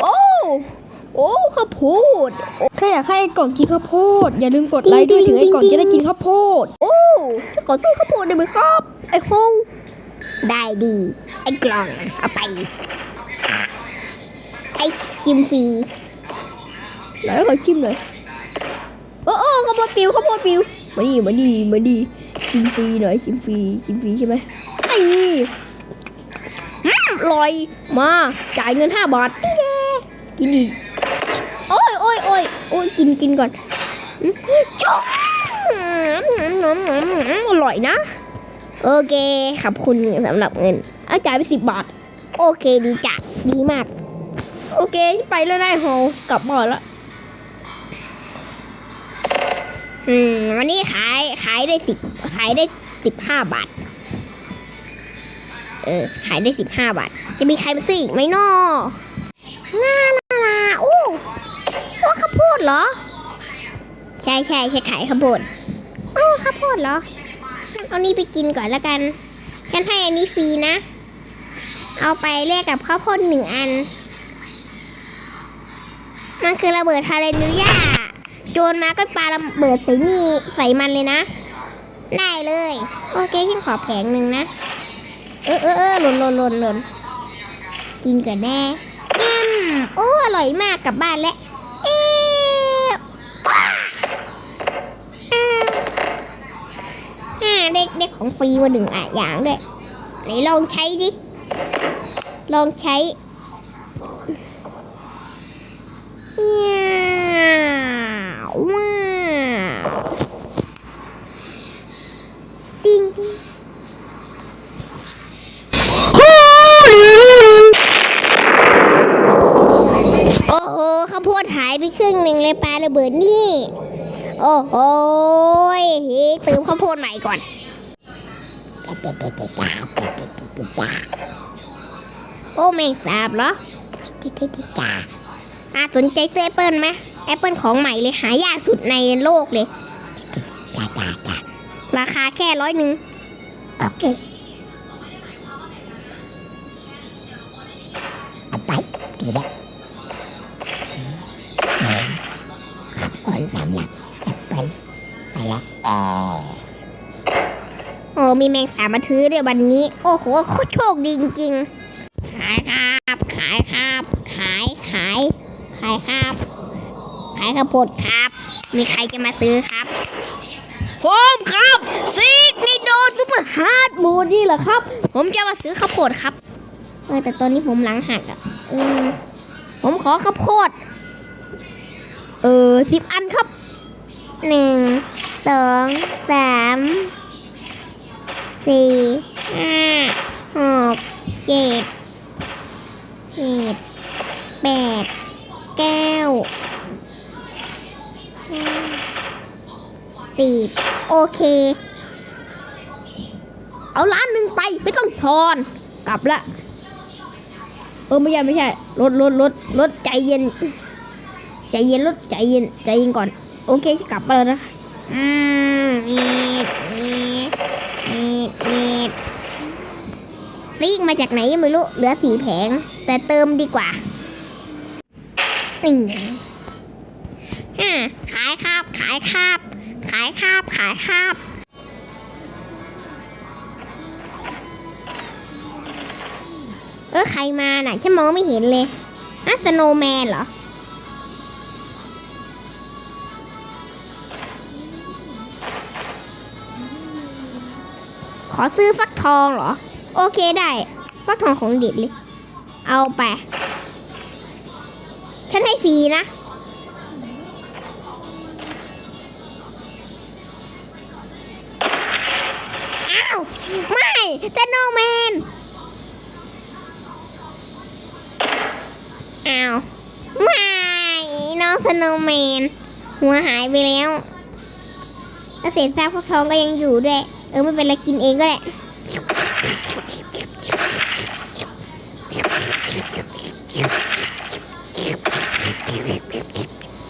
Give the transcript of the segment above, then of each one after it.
โอ้โอ้ข้าวโพดถ้าอยากให้ไอ้กล่องกินข้าวโพด อย่าลืมกดไลค์ด้วยถึงไอ้กล่องจะได้กินข้าวโพด โอ้ขอซื้อข้าวโพดได้ไหมครับ ไอ้คงได้ดีไอ้กล่องเอาไปไอ้คิมฟรีไหนขอชิมหน่อยโอ้โอ้ข้าวโพดปิวข้าวโพดปิวมาดีมาดีมาดีชิมฟรีหน่อยชิมฟรีชิมฟรีใช่ไหมไอ้อืมอร่อยมาจ่ายเงินห้าบาทนี่แน่ กินอีกโอ้ยโอ้ยโอ้ยโอ้ยกินกินก่อนอืมจุ๊บอืมอร่อยนะ โอเคขอบคุณสำหรับเงิน เอาจ่ายไปสิบบาท โอเคดีจ้ะดีมาก โอเคไปแล้วนายโฮกลับบ้านละอืมวันนี้ขายขายได้สิบขายได้สิบห้าบาท เออ ขายได้สิบห้าบาท จะมีใครมาซื้ออีกไหมนอน่าน่าน่าโอ้โอ้ข้าวโพ ดเหรอ ใช่ใช่ใช่ขายข้าวโพดโอ้ข้าวโพดเหรอเอานี่ไปกินก่อนแล้วกัน ฉันให้อันนี้ฟรีนะ เอาไปแลกกับข้าวโพดหนึ่งอัน มันคือระเบิดฮาเลลูยาโจรมาก็ปาระเบิดใส่นี่ใส่มันเลยนะ ได้เลย โอเคฉันขอแผงหนึ่งนะ เออเออเออหล่นหล่นหล่นหล่นกินก่อนแน่อืมโอ้ อร่อยมากกลับบ้านแล้ว เอ๊ะว้าอ่า อ่าเด็กเด็กของฟรีมาหนึ่งอะอย่างด้วยไหนลองใช้ดิ ลองใช้ว้าวติ้งติ้ง โอ้โหข้าวโพดหายไปครึ่งหนึ่งเลยปลาระเบิดนี่ โอ้โหยเฮ้ยเติมข้าวโพดใหม่ ก่อน โอ้แมงสาบเหรออะสนใจซื้อแอปเปิลไหมแอปเปิลของใหม่เลยหายากสุดในโลกเลย ราคาแค่ร้อยหนึ่งโอเคเอาไปดีแล้วขอบคุณสำหรับแอปเปิ้ลไปละเออโอ้ มีแมงสาบมาถือด้วยวันนี้ โอ้โหโคตรโชคดีจริงๆขายครับขายครับ ขายขายขายครับ ขายข้าวโพดครับ มีใครจะมาซื้อครับผมครับซิกนิโดซูเปอร์ฮาร์ดโหมดนี่เหรอครับ ผมจะมาซื้อข้าวโพดครับเออแต่ตอนนี้ผมหลังหักอะเออผมขอข้าวโพด เออสิบอันครับหนึ่งสองสาม สี่ห้าหกเจ็ดเจ็ดแปดเก้าสิบโอเค เอาล้านหนึ่งไปไม่ต้องทอน กลับละ เออไม่ใช่ไม่ใช่รถรถรถรถใจเย็น ใจเย็นรถใจเย็นใจเย็นก่อน โอเคกลับมาแล้วนะ อืมอีดอีดอีดอีด ซีกมาจากไหนไม่รู้ เหลือสีแผง แต่เติมดีกว่านี่ไงอ่าขายครับขายครับขายครับขายครับเออใครมาน่ะฉันมองไม่เห็นเลยอะสโนแมนเหรอขอซื้อฟักทองเหรอ โอเคได้ฟักทองของเด็ดเลย เอาไป ฉันให้ฟรีนะอ้าวไม่เซนโนแมนอ้าวไม่น้องสโนแมน หัวหายไปแล้วแล้วเศษซากฟักทองก็ยังอยู่ด้วย เออไม่เป็นไรกินเองก็ได้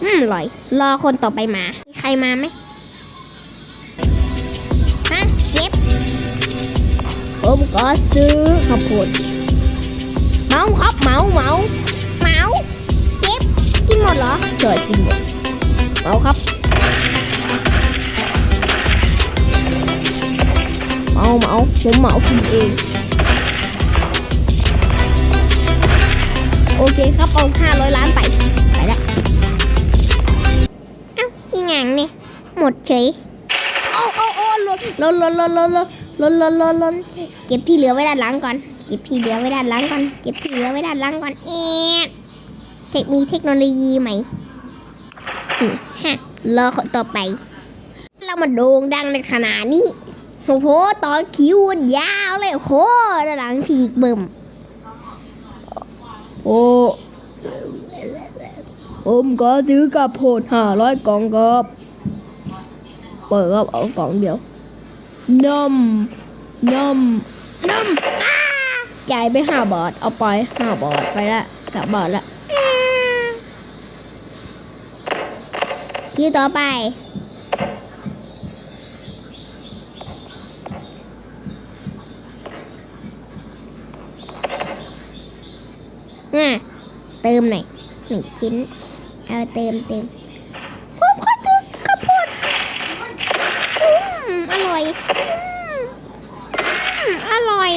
อืมอร่อย รอคนต่อไปมา มีใครมาไหมฮะเจ็บผมก็ซื้อข้าวโพดเมาครับเมาเมาเมาเจ็บกินหมดเหรอเกิดกินหมดเอาครับเมาเอาผมเมากินเอง โอเคครับเอา500ล้านไป ไปละเอ้าอีหยังเนี่ย หมดเฉยโอ้โอ้โอ้ลนลนลนลนลนลนลนลนลนเก็บที่เหลือไว้ด้านหลังก่อน เก็บที่เหลือไว้ด้านหลังก่อน เก็บที่เหลือไว้ด้านหลังก่อน เอ๊ะเทคมีเทคโนโลยีใหม่นี่ฮะรอคนต่อไป เรามาโด่งดังในขนาดนี้โอ้โหตอนคิวมันยาวเลยโอ้โหด้านหลังทีกเบิ่ม โอ้ ผมก็ซื้อกับโพด500กล่องครับเปิดครับเอากล่องเดียวน้ำน้ำน้ำอ้าจ่ายไป5บาทเอาไป5บาทไปละกลับบ้านละคิวต่อไป อะเติมหน่อยหนึ่งชิ้น เอาเติมเติมผมขอเติมข้าวโพดอืมอร่อยอืมอืมอร่อย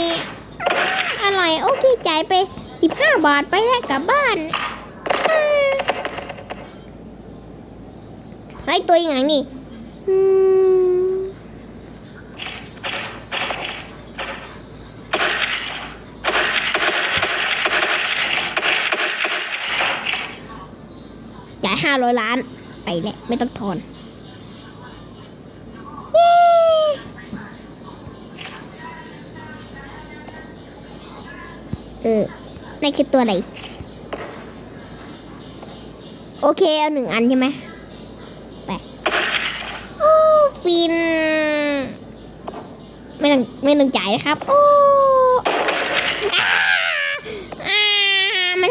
อืมอร่อย โอเคจ่ายไปสิบห้าบาทไปแล้วกลับบ้านอืมไอ้ตัวอย่างนี่อืม จ่ายห้าร้อยล้าน ไปแหละไม่ต้องทอนเย้เออนั่นคือตัวอะไร โอเค เอาหนึ่งอันใช่ไหมไปโอ้ฟิน ไม่ต้องไม่ต้องจ่ายนะครับ โอ้าอ่ามา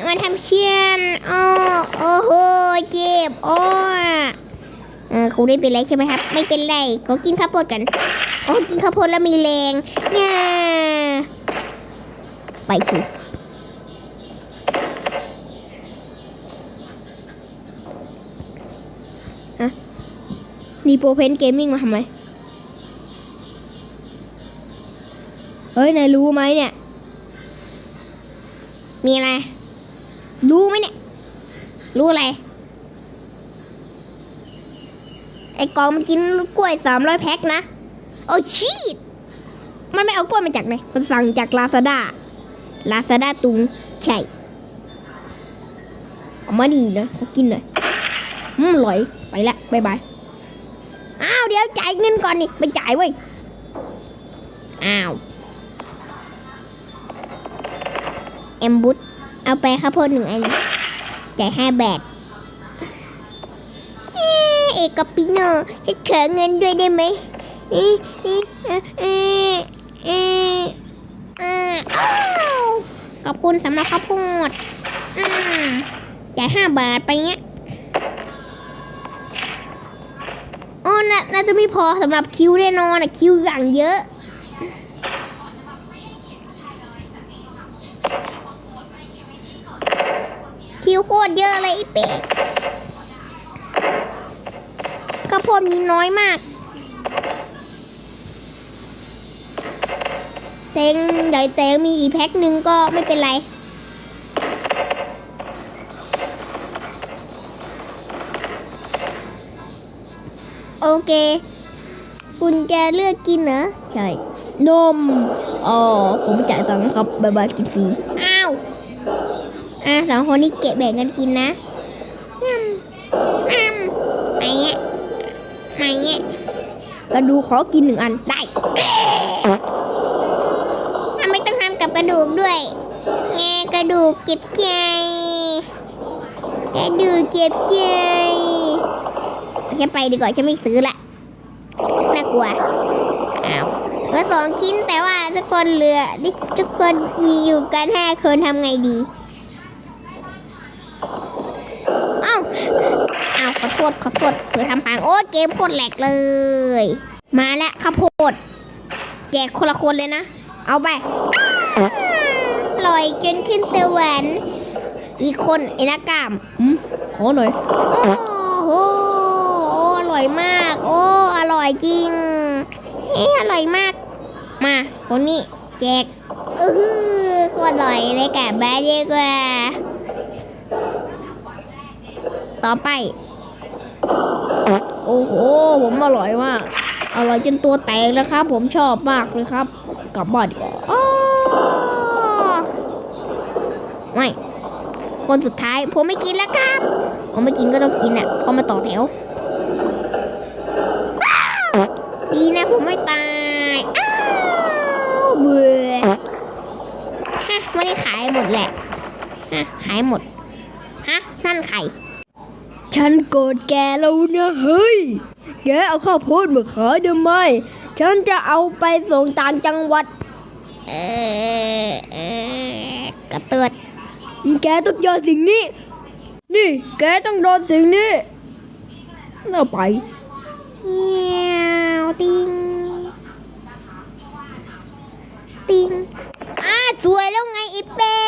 ทำเพื่อนมาทำเชียนโอ้โอ้โหเจ็บโอ้เออคงได้เป็นไรใช่ไหมครับ ไม่เป็นไรก็กินข้าวโพดกันโอ้กินข้าวโพดแล้วมีแรงเนี่ยไปสิฮะนี่โปรเพนเกมมิ่งมาทำไมเฮ้ยนายรู้ไหมเนี่ย มีอะไร อะไร ไอ้กองมันกินกล้วยสามร้อยแพ็คนะ โอ้ชีตมันไม่เอากล้วยมาจากไหน มันสั่งจากลาซาด้าลาซาด้าตุง ใช่เอามาดีนะเขากินหน่อยอืมอร่อย ไปละบายบาย อ้าว เดี๋ยวจ่ายเงินก่อนนี่ไม่จ่ายเว้ย อ้าวเอ็มบุตเอาไปข้าวโพดหนึ่งอัน จ่ายห้าบาทเอ๊ะเอกปิโนจะขอเงินด้วยได้ไหมขอบคุณสำหรับข้าวโพดจ่ายห้าบาทไปเงี้ยโอ้น่าจะไม่พอสำหรับคิวแน่นอนอะคิวอย่างเยอะ คิวโค ตรเยอะเลยไอ้เป็ดข้าวโพดมีน้อยมากเต็งเดี๋ยวเต็งมีอีกแพ็คหนึ่งก็ไม่เป็นไรโอเค คุณจะเลือกกินเหรอ ใช่ นม อ๋อ ผมไม่จ่ายตังค์นะครับ บายบายกินฟรี อะสองคนนี้เก็บแบ่งกันกินนะอืมอืมไม่เงี้ยไม่เงี้ยกระดูกขอกินหนึ่งอันได้ทำไมต้องทำกับกระดูกด้วยแงกระดูกเจ็บใจ กระดูกเจ็บใจฉันไปดีกว่าฉันไม่ซื้อละน่ากลัวอ้าวเหลือสองชิ้นแต่ว่าทุกคนเหลือทุกคนมีอยู่กันห้าคนทำไงดี อ้าวอ้าว ขอโทษขอโทษเผื่อทำพังโอ้เกมโคตรแหลกเลย มาแล้วข้าวโพดแจกคนละคนเลยนะ เอาไปอร่อยจนขึ้นสวรรค์อีกคนไอ้น้ากามอืมขอหน่อยโอ้โหอร่อยมาก โอ้ อร่อยจริงเอ๊ะอร่อยมาก มาคนนี้แจกอืออคตรอร่อยเลยแกะแบดดีกว่า ต่อไป อ้โหผมอร่อยมากอร่อยจนตัวแตกแล้วครับ ผมชอบมากเลยครับ กลับบ้านดีกว่าอ้อไม่คนสุดท้ายผมไม่กินแล้วครับ ผมไม่กินก็ต้องกินอะเพราะมาต่อแถวอ้าวดีนะผมไม่ตายอ้าวเบื่อฮะไม่ได้ขายหมดแหละฮะขายหมดฮะนั่นไข่ ฉันโกรธแกแล้วนะเฮ้ย แกเอาข้าวโพดมาขายทำไม ฉันจะเอาไปส่งต่างจังหวัด เออเออกระเตือดแกต้องยอมสิ่งนี้ นี่ แกต้องโดนสิ่งนี้น่าไปเงี้ยวติง ติงอ่าสวยแล้วไงอีเป้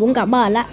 ผมกลับบ้านละ